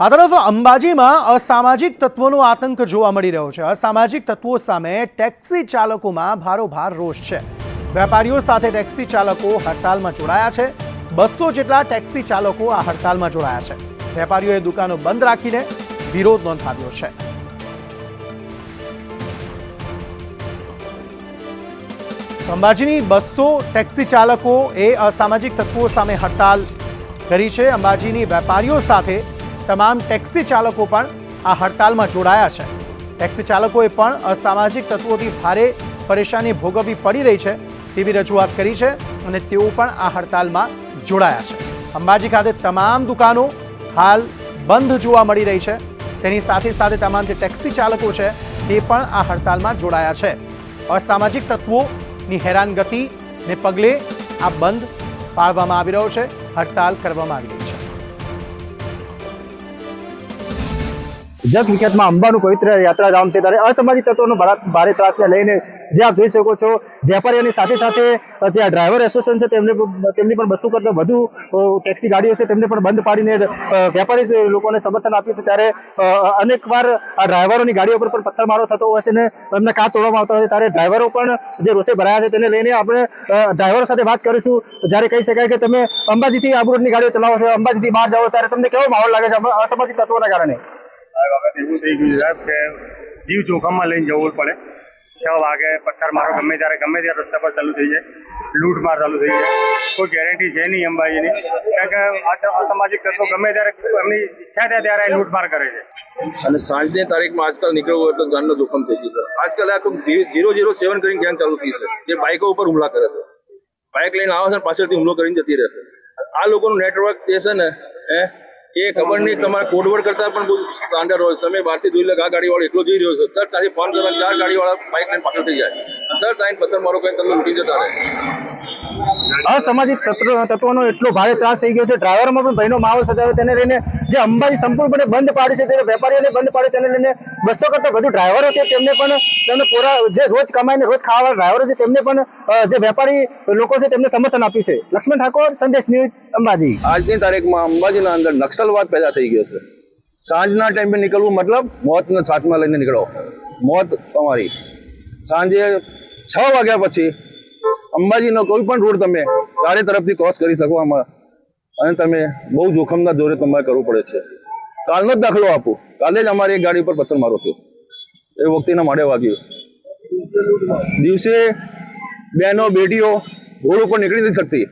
આ તરફ અંબાજીમાં અસામાજિક તત્વોનો આતંક જોવા મળી રહ્યો છે. અસામાજિક તત્વો સામે ટેક્સી ચાલકોમાં ભારોભાર રોષ છે. વેપારીઓ સાથે ટેક્સી ચાલકો હડતાલમાં જોડાયા છે. બસો જેટલા ટેક્સી ચાલકો આ હડતાલમાં જોડાયા છે. વેપારીઓએ દુકાનો બંધ રાખીને વિરોધ નોંધાવ્યો છે. અંબાજીની બસો ટેક્સી ચાલકો એ અસામાજિક તત્વો સામે હડતાલ કરી છે. અંબાજીની વેપારીઓ સાથે તમામ ટેક્સી ચાલકો પણ આ હડતાલમાં જોડાયા છે. ટેક્સી ચાલકોએ પણ અસામાજિક તત્વોથી ભારે પરેશાની ભોગવવી પડી રહી છે તેવી રજૂઆત કરી છે અને તેઓ પણ આ હડતાલમાં જોડાયા છે. અંબાજી ખાતે તમામ દુકાનો હાલ બંધ જોવા મળી રહી છે. તેની સાથે સાથે તમામ જે ટેક્સી ચાલકો છે તે પણ આ હડતાલમાં જોડાયા છે. અસામાજિક તત્વોની હેરાનગતિને પગલે આ બંધ પાળવામાં આવી રહ્યો છે, હડતાલ કરવામાં આવી રહી છે. જગ વિખ્યાતમાં અંબાનું પવિત્ર યાત્રાધામ છે. ત્યારે અસામાજિક તત્વોનો ભારે ત્રાસને લઈને જે આપ જોઈ શકો છો, વેપારીઓની સાથે સાથે જે આ ડ્રાઈવર એસોસિએશન છે, તેમને તેમની પણ બસો કરતાં વધુ ટેક્સી ગાડીઓ છે, તેમને પણ બંધ પાડીને વેપારી લોકોને સમર્થન આપ્યું છે ત્યારે અનેક અનેકવાર આ ડ્રાઈવરોની ગાડીઓ પર પણ પથ્થરમારો થતો હોય છે ને એમને કાં તોડવામાં આવતા હોય છે. ત્યારે ડ્રાઈવરો પણ જે રોષે ભરાયા છે, તેને લઈને આપણે ડ્રાઈવરો સાથે વાત કરીશું. જ્યારે કહી શકાય કે તમે અંબાજીથી આબુરોડની ગાડીઓ ચલાવો છો, અંબાજીથી બહાર જાઓ ત્યારે તમને કેવો માહોલ લાગે છે અસામાજિક તત્વોના કારણે? એવું થઈ ગયું સાહેબ કે જીવ જોખમમાં લઈને જવું પડે. છ વાગે પથ્થર મારો ગમે ત્યારે ગમે ત્યારે રસ્તા પર ચાલુ થઈ જાય. લૂંટ માર ચાલુ થઈ જાય. કોઈ ગેરંટી છે નહીં અંબાજીની. કારણ કે અસામાજિક તત્વો ગમે ત્યારે, એમની ઈચ્છા થાય ત્યારે લૂંટ માર કરે છે. અને સાંજની તારીખમાં આજકાલ નીકળવું એટલે જાનનો જોખમ થઈ છે આજકાલ આખું ઝીરો ઝીરો સેવન કરીને ગેંગ ચાલુ થઈ છે? જે બાઇકો ઉપર હુમલા કરે છે. બાઇક લઈને આવે છે પાછળથી હુમલો કરીને જતી રહે છે. આ લોકોનું નેટવર્ક જે છે ને, હે? એ ખબર નહીં, તમારા કોડવર્ડ કરતા પણ બહુ સ્ટાન્ડર્ડ હોય. તમે બહારથી જોઈ લો આ ગાડીવાળો એટલો જઈ રહ્યો છે. દર તારી ફોન કરવા ચાર ગાડીવાળા બાઇક લઈને પાછળ થઈ જાય. દર ટાઈમ પથ્થર મારો કરીને તમને લૂટી જતા રહે. અસામાજિક તત્વ તત્વોનો એટલો ભારે ત્રાસ થઈ ગયો છે. ડ્રાઈવરમાં પણ ભયનો માહોલ સજાવ્યો તેને લઈને જે અંબાજી સંપૂર્ણપણે બંધ પાડી છે તે વેપારીઓને બંધ પાડી તેને લઈને બસો કરતા વધુ ડ્રાઈવરો છે. તેમને પણ તેમને પૂરા જે રોજ કમાઈને રોજ ખાવાવાળા ડ્રાઈવરો છે, તેમને પણ જે વેપારી લોકો છે, તેમને સમર્થન આપ્યું છે. લક્ષ્મણ ઠાકોર, સંદેશ ન્યૂઝ, અંબાજી. આજની તારીખમાં અંબાજીના અંદર નક્સલવાદ પેદા થઈ ગયો છે. સાંજના ટાઈમે નીકળવું મતલબ મોતને સાથમાં લઈને નીકળો. મોત તમારી. સાંજે છ વાગ્યા પછી અંબાજીનો કોઈ પણ રોડ તમે ચારે તરફથી ક્રોસ કરી શકો આમાં. અને તમે બહુ જોખમના જોરે તમારે કરવું પડે છે. કાલનો જ દાખલો આપું. કાલે જ અમારી એક ગાડી પર પથ્થર મારો થયો. એ વખતેના માડે વાગ્યું. દિવસે બહેનો બેટીઓ રોડ ઉપર નીકળી નથી શકતી.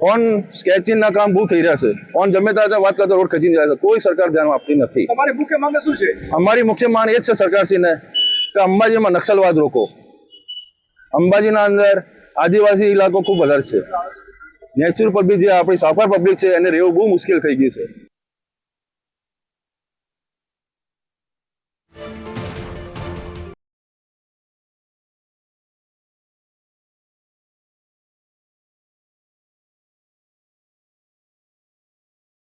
ફોન સ્કેચિંગના કામ બહુ થઈ રહ્યા છે. ફોન જમે ત્યારે વાત કરતા રોડ ખચી જાય છે. કોઈ સરકાર ધ્યાન આપતી નથી. અમારી મુખ્ય માંગ શું છે? અમારી મુખ્ય માંગ એ જ છે સરકારશ્રીને કે અંબાજીમાં નક્સલવાદ રોકો. અંબાજીના અંદર આદિવાસી ઇલાકો ખૂબ વધારે છે. નેચરલ પબ્લિક જે આપણી સાફર પબ્લિક છે, એને રહેવું બહુ મુશ્કેલ થઈ ગયું છે.